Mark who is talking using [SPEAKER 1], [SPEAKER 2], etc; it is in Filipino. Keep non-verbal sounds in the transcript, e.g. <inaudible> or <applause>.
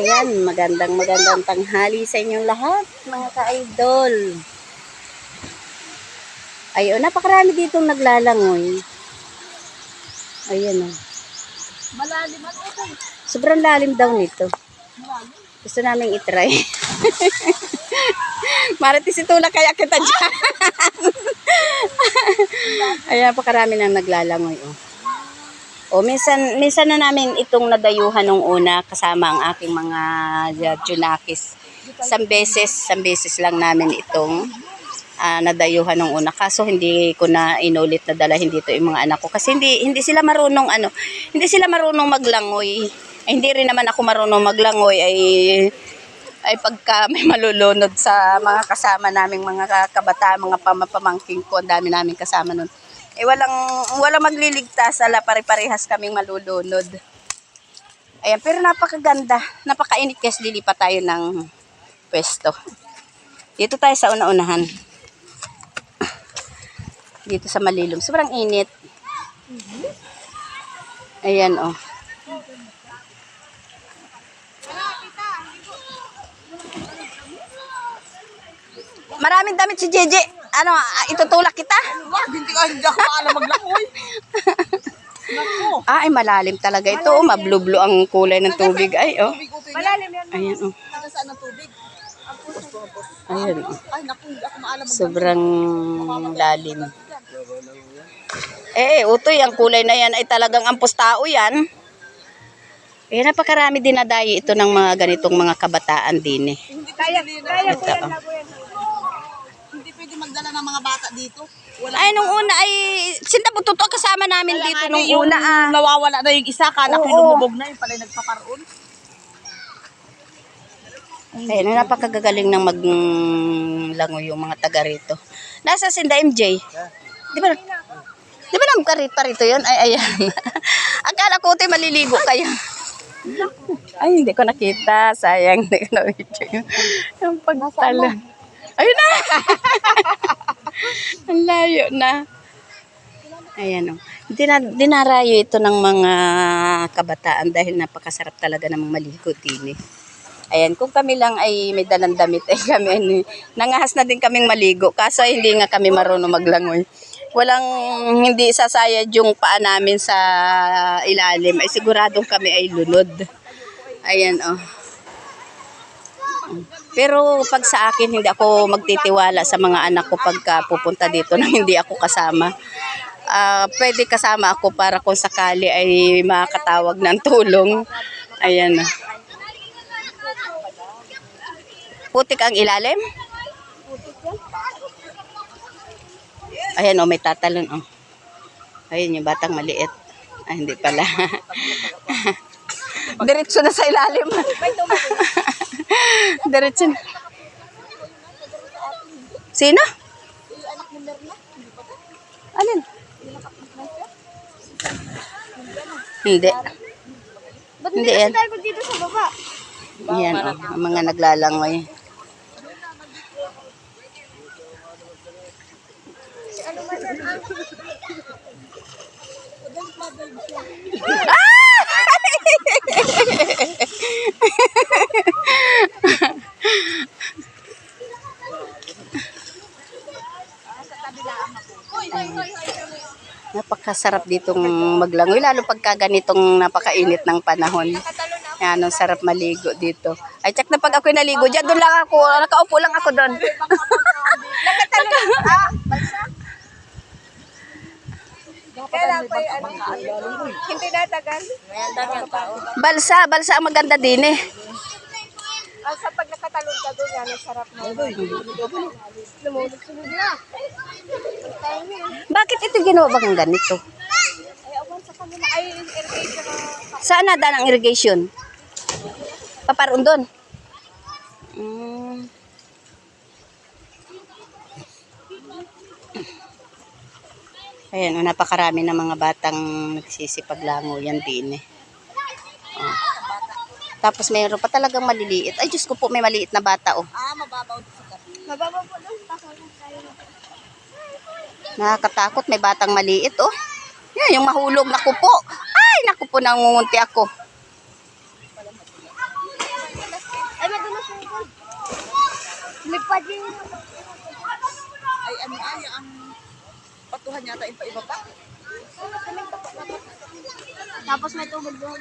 [SPEAKER 1] Ayan, magandang magandang tanghali sa inyong lahat, mga ka-idol. Ayun, napakarami ditong naglalangoy. Ayan o.
[SPEAKER 2] Malalim at ito.
[SPEAKER 1] Sobrang lalim daw nito. Gusto namin itry. <laughs> Marites itulak kaya kita dyan. <laughs> Ayan, pakarami na naglalangoy. Oh. O, minsan, minsan na namin itong nadayuhan nung una kasama ang aking mga uh, junakis. Isang beses, isang beses lang namin itong ah, nadayuhan nung una. Kaso hindi ko na inulit na dalahin dito yung mga anak ko. Kasi hindi, hindi sila marunong ano, hindi sila marunong maglangoy. Ay, hindi rin naman ako marunong maglangoy ay ay pagka <laughs> may malulunod sa mga kasama naming mga kabataan, mga pamapamangking ko, ang dami namin kasama nun. Eh walang walang magliligtas, ala pare-parehas kaming malulunod. Ayan, pero napakaganda, napakainit kasi lilipat tayo ng pwesto. Dito tayo sa una-unahan. Dito sa Malilom. Sobrang init. Ayan, oh. Maraming damit si Jeje. Ano, ah, itutulak kita?
[SPEAKER 2] Wag, hindi ka hindi ako maalam maglangoy.
[SPEAKER 1] Ah, ay malalim talaga ito. Oh, mablublo ang kulay ng tubig. Ay, oh.
[SPEAKER 2] Malalim yan.
[SPEAKER 1] Ayan, oh.
[SPEAKER 2] Saan ang tubig?
[SPEAKER 1] Ayan, oh.
[SPEAKER 2] Ay, naku, hindi ako maalam.
[SPEAKER 1] Sobrang lalim. Eh, eh, utoy, ang kulay na yan ay talagang ampos tao yan. Eh, napakarami dinadayo ito ng mga ganitong mga kabataan din eh.
[SPEAKER 2] Kaya, kaya
[SPEAKER 1] Ito, oh.
[SPEAKER 2] Hindi pwede magdala ng mga bata dito. Wala.
[SPEAKER 1] Ay, nung una ay, sinta po totoo kasama namin dito nung
[SPEAKER 2] yung
[SPEAKER 1] una ah.
[SPEAKER 2] nawawala na yung isa, kala ko lumubog na yung pala yung nagpaparoon.
[SPEAKER 1] Ayun, napakagagaling ng maglangoy yung mga taga rito. Nasa Sinda MJ? Di ba? Di ba nang karit pa rito yun? Ay, ayan. <laughs> Akala ko tayo maliligo kayo. Ay, hindi ko nakita. Sayang, hindi ko na-video yung, yung pagtala. Ayun na! <laughs> Ang layo na. Ayan o. Dina, dinarayo ito ng mga kabataan dahil napakasarap talaga ng maligo din eh. Ayan, kung kami lang ay may dalang damit ay kami ano, nangahas na din kaming maligo kaso hindi nga kami marunong maglangoy. Walang hindi sasayad yung paa namin sa ilalim ay siguradong kami ay lunod. Ayan oh. Pero pag sa akin hindi ako magtitiwala sa mga anak ko pagka pupunta dito na hindi ako kasama. Ah, pwede kasama ako para kung sakali ay makakatawag ng tulong. Ayan. oh. Putik ang ilalim? Ayan o, may tatalon o. Ayun yung batang maliit. Ah, hindi pala. <laughs> Diretso na sa ilalim. Diretso na. Sino? Alin? Hindi. Hindi yan.
[SPEAKER 2] Tayo dito sa baba.
[SPEAKER 1] Yan o, ang mga naglalangoy. Napakasarap ditong maglangoy, lalo pagka ganitong napakainit ng panahon. Yan, ang sarap maligo dito. Ay, check na pag ako'y naligo, dyan doon lang ako, nakaupo lang ako doon. <laughs>
[SPEAKER 2] Yung ano? Hindi natagal.
[SPEAKER 1] balsa, balsa ang maganda din eh.
[SPEAKER 2] Ang sa pag nakatalon ka doon, yan ang sarap na. Lumulog-sunod na. Ang timing.
[SPEAKER 1] Bakit ito ginawa bang ganito?
[SPEAKER 2] Ay, awan sa kanila. Ay, irrigation na.
[SPEAKER 1] Saan na ang irrigation? Paparoon doon. Ayan, oh, napakarami ng mga batang nagsisipaglango yan din eh. Oh. Tapos mayroon pa talagang maliliit. Ay, Diyos ko po, may maliit na bata oh.
[SPEAKER 2] Ah, mababaw sa gabi. Mababaw po doon.
[SPEAKER 1] Nakakatakot, may batang maliit oh. Yan, yung mahulog, naku po. Ay, naku po, nangungunti ako.
[SPEAKER 3] Ay, madulas yung Lipad yun.
[SPEAKER 2] Ay, ano ay, ang patuhan yata yung paiba pa.
[SPEAKER 3] Tapos may tubig doon.